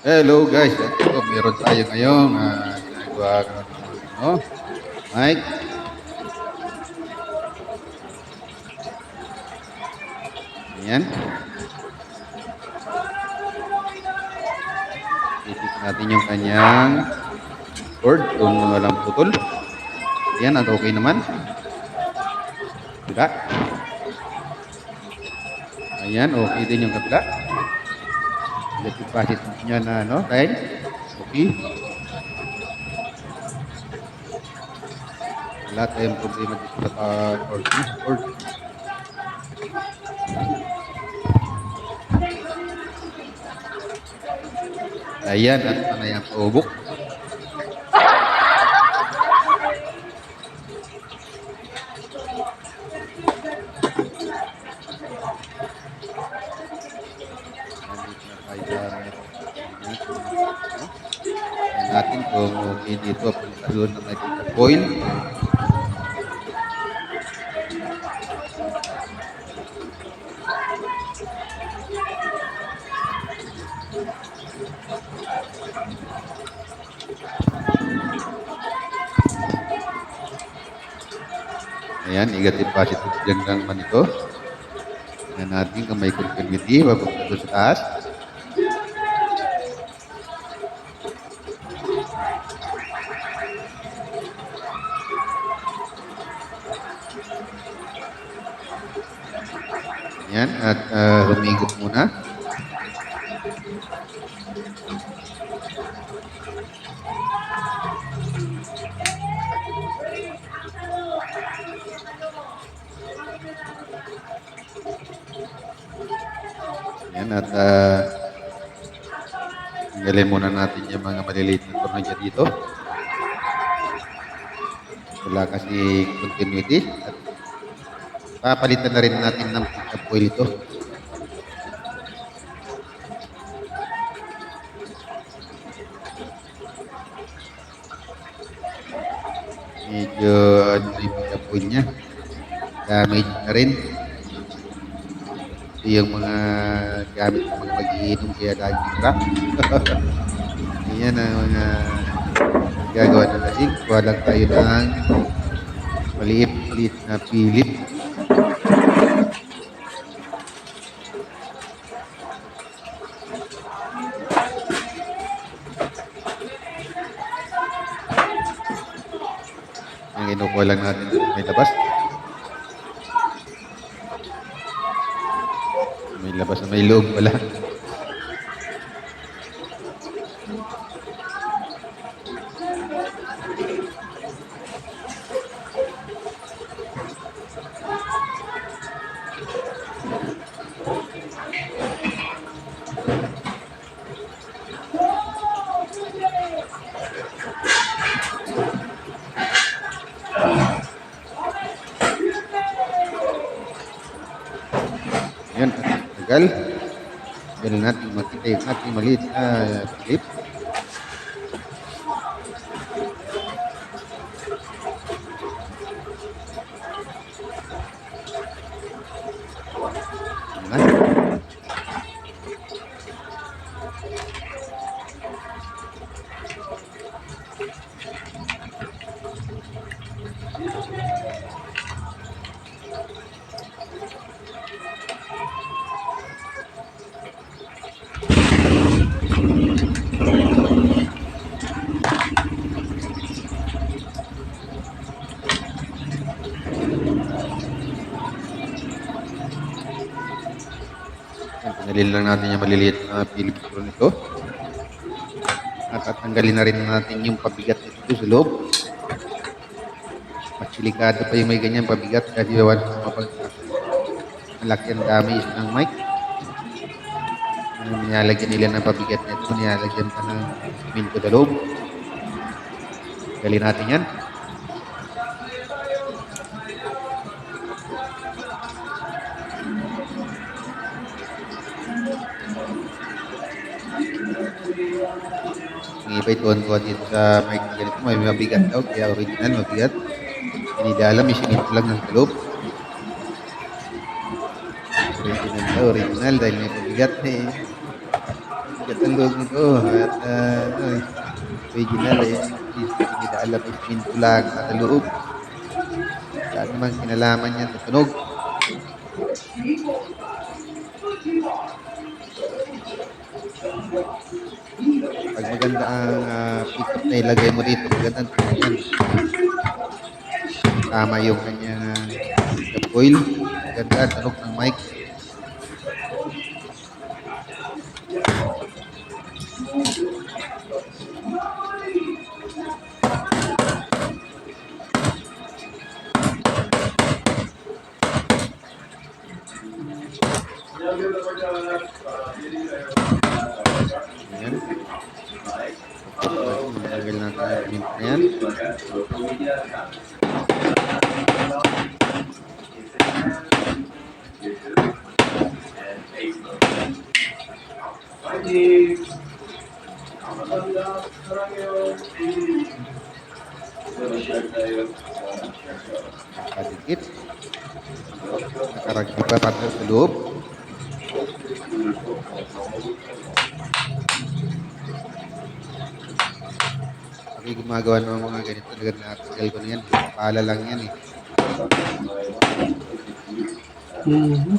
Hello guys, ito meron tayo ngayong uh, ginagawa ng ano, mic. Ayan. Titik natin yung kanyang cord kung walang putol. Ayan, at okay naman. Diba? Ayan, okay din yung kabila. Packet niya na ano, time. Okay. Wala tayong problema dito sa uh, cord. cord. Ayan, at yan, paubok. Kung okay dito aplikasyon ng nakita coil. Ayan, negative positive dyan lang man ito. Tingnan natin kung may continuity, papunta doon sa taas. Ayan, at uh, humigot muna. Ayan, at uh, tanggalin muna natin yung mga maliliit na tornilyo dito. Wala kasi continuity. At papalitan na rin natin ng oil ito. Medyo ano na oil niya. Damage na rin. Ito yung mga gamit ng mga mag-iinom kaya lagi trap. Ayan ang mga gagawa ng lasing. Kuha tayo ng maliit-liit na pilit. Ang kinukuha lang natin may labas. May labas na may loob wala. Natin makita yung ating maliit na clip. Yan, Pinalil lang natin yung maliliit na Philip screw nito. At tatanggalin na rin natin yung pabigat nito sa loob. Mas delikado pa yung may ganyan pabigat kasi wawan mapag malaki ang damage ng mic. Nilalagyan nila ng pabigat nito, nilalagyan pa ng minto sa loob. Tanggalin natin yan. Ang iba ituan-tuwa dito sa mic ganito, may mabigat daw, kaya original, mabigat. Hindi nila alam, isinip lang ng loob. Original daw, original, dahil may pabigat eh. Mabigat ang loob nito at eh, original eh. Alam is minto lang sa loob. Wala namang kinalaman yan sa Pag maganda ang ah, pickup na ilagay mo dito, maganda yan. Tama yung ah, pickup coil. Maganda tunog ng mic. Natin yung mint na yan. Nakadikit. Yung gumagawa ng mga ganito. Talaga nakatagal ko na yan. Pala lang yan eh. Mhm.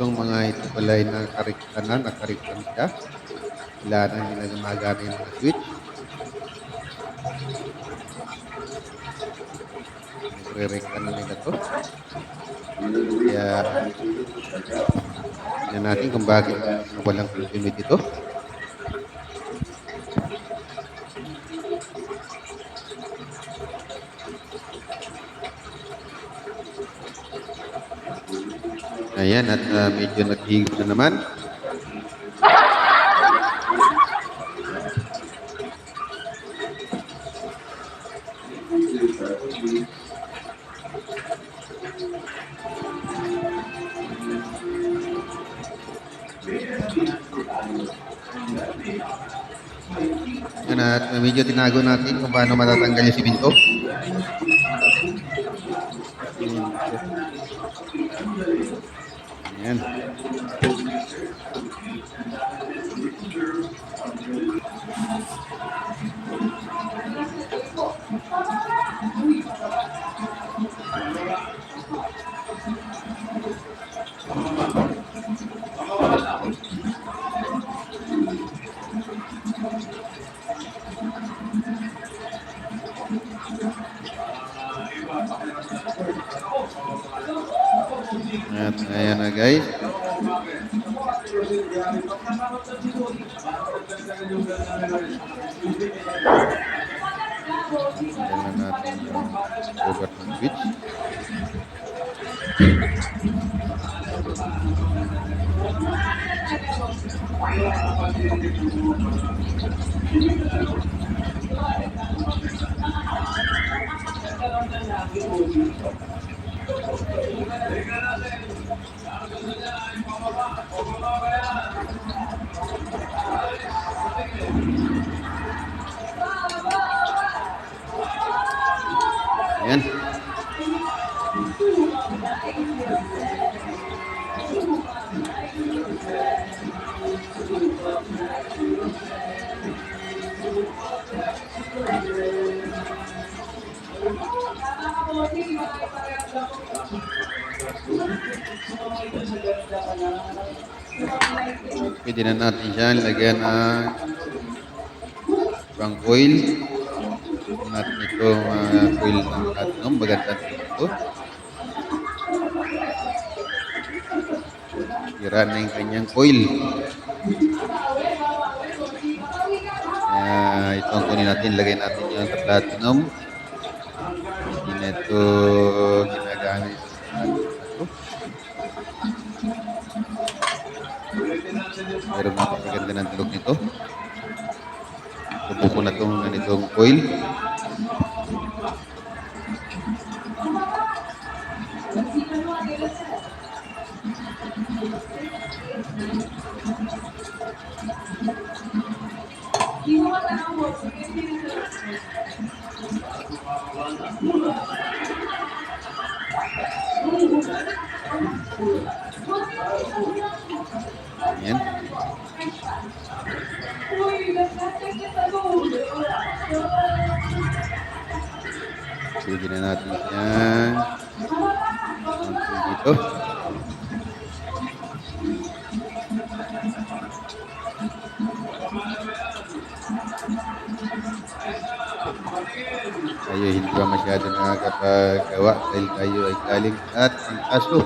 Itong mga ito pala ay nakarikta na, nakarikta na siya. Wala na hindi na gumagana yung mga switch. Nagre-rekta na nila to. Kaya, tignan natin kung bakit walang continuity dito. Ayan, at ah, medyo naghigop na naman. At medyo tinago natin kung paano matatanggal yung siminto. Ayan. Na natin yung cover ng switch. Ayan. Pwede na natin siya lagyan ng pang. Lagyan natin ito uh, coil ng platinum. Maganda ito. Sira na yung kanyang coil. Kaya ito ang kunin natin. Lagay natin yung platinum. Hindi na ito ginagamit Meron napakaganda ng tulog nito. Subuko na itong ganitong coil. Masyado nakakapagawa dahil tayo ay galing at ang aso.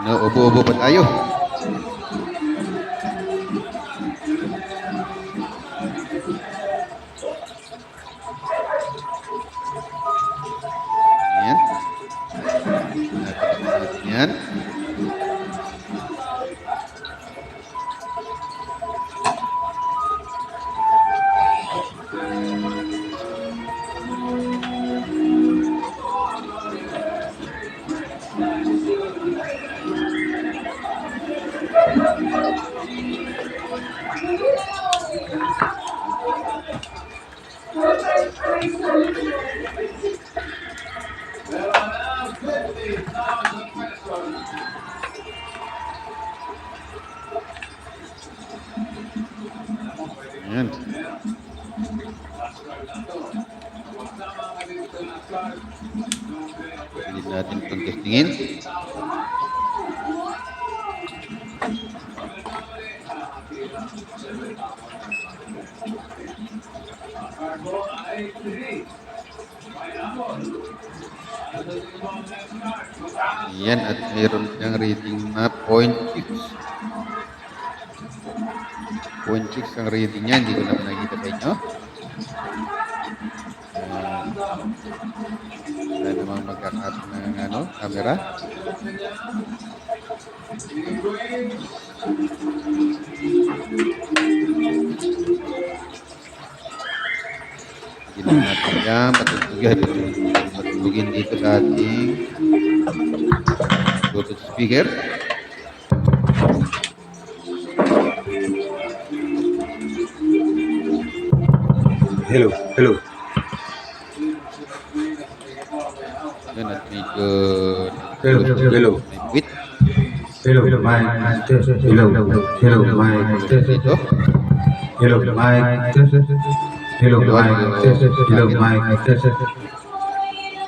Inuubo-ubo pa tayo. Natin itong testingin. Ayan, at mayroon siyang rating na 0.6. 0.6 ang rating niya, hindi ko na nakikita sa inyo. Ayan. Wala namang magkakap ng ano, camera. Hindi na natin yan, patutugin, patutugin dito sa ating Bluetooth speaker. Hello, hello. Hello, hello. may wit Hello, mic test. Hello, hello, mic test. dito. Hello, mic test. Hello, mic test. Hello, mic test.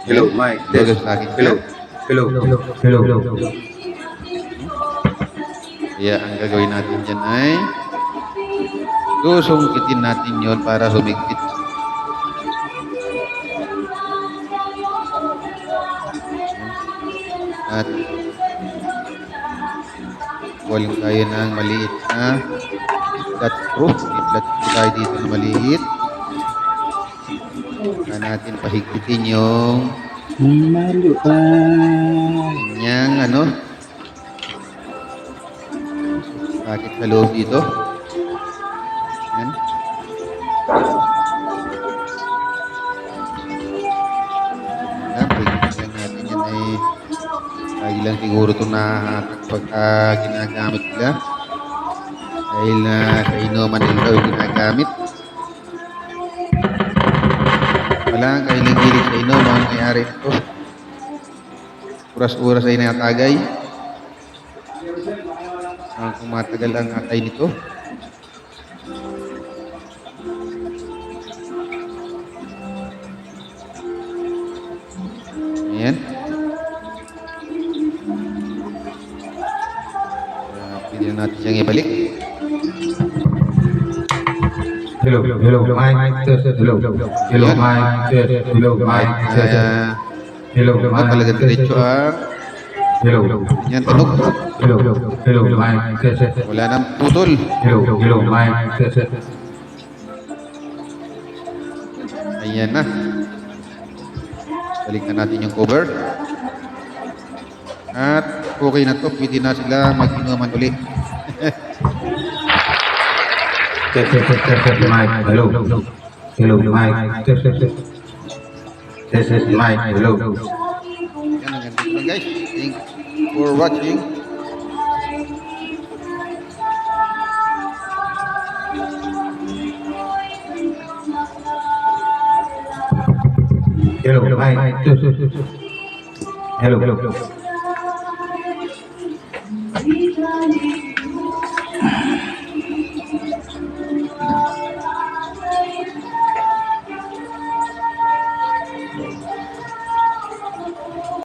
Hello, mic Hello test. sa akin. Hello, hello, hello, hello. Kaya ang gagawin natin dyan ay susungkitin natin yon para humigpit. At walang tayo ng maliit na flat screw. I-flat tayo dito na maliit. Saka natin pahigpitin yung Malu pa. kanyang ano bakit sa loob dito lagi lang siguro ito nahahatak pagka ginagamit nila dahil na sa inuman nila ito ginagamit wala ang kahiling-hilig sa inuman ang mayari ito oras-oras ay natagay. Ang kung matagal ang atay nito. Natin siyang ibalik. Hello, hello, mic test. Hello, hello, mic test. Hello, mic test. Hello, mic talaga diretso ang Hello, yan tunog. hello, hello, mic test. Wala nang putol. Hello, hello, mic test. Ayan na. Balikan natin yung cover. At okay na to. Pwede na sila mag-inuman ulit. Test, test, test, test, test, mic. Hello, hello, mic. Test, test, test. Test, test, mic. Hello. Yan ang lang guys. Thank you for watching. Hello, test, test. Hello, hello.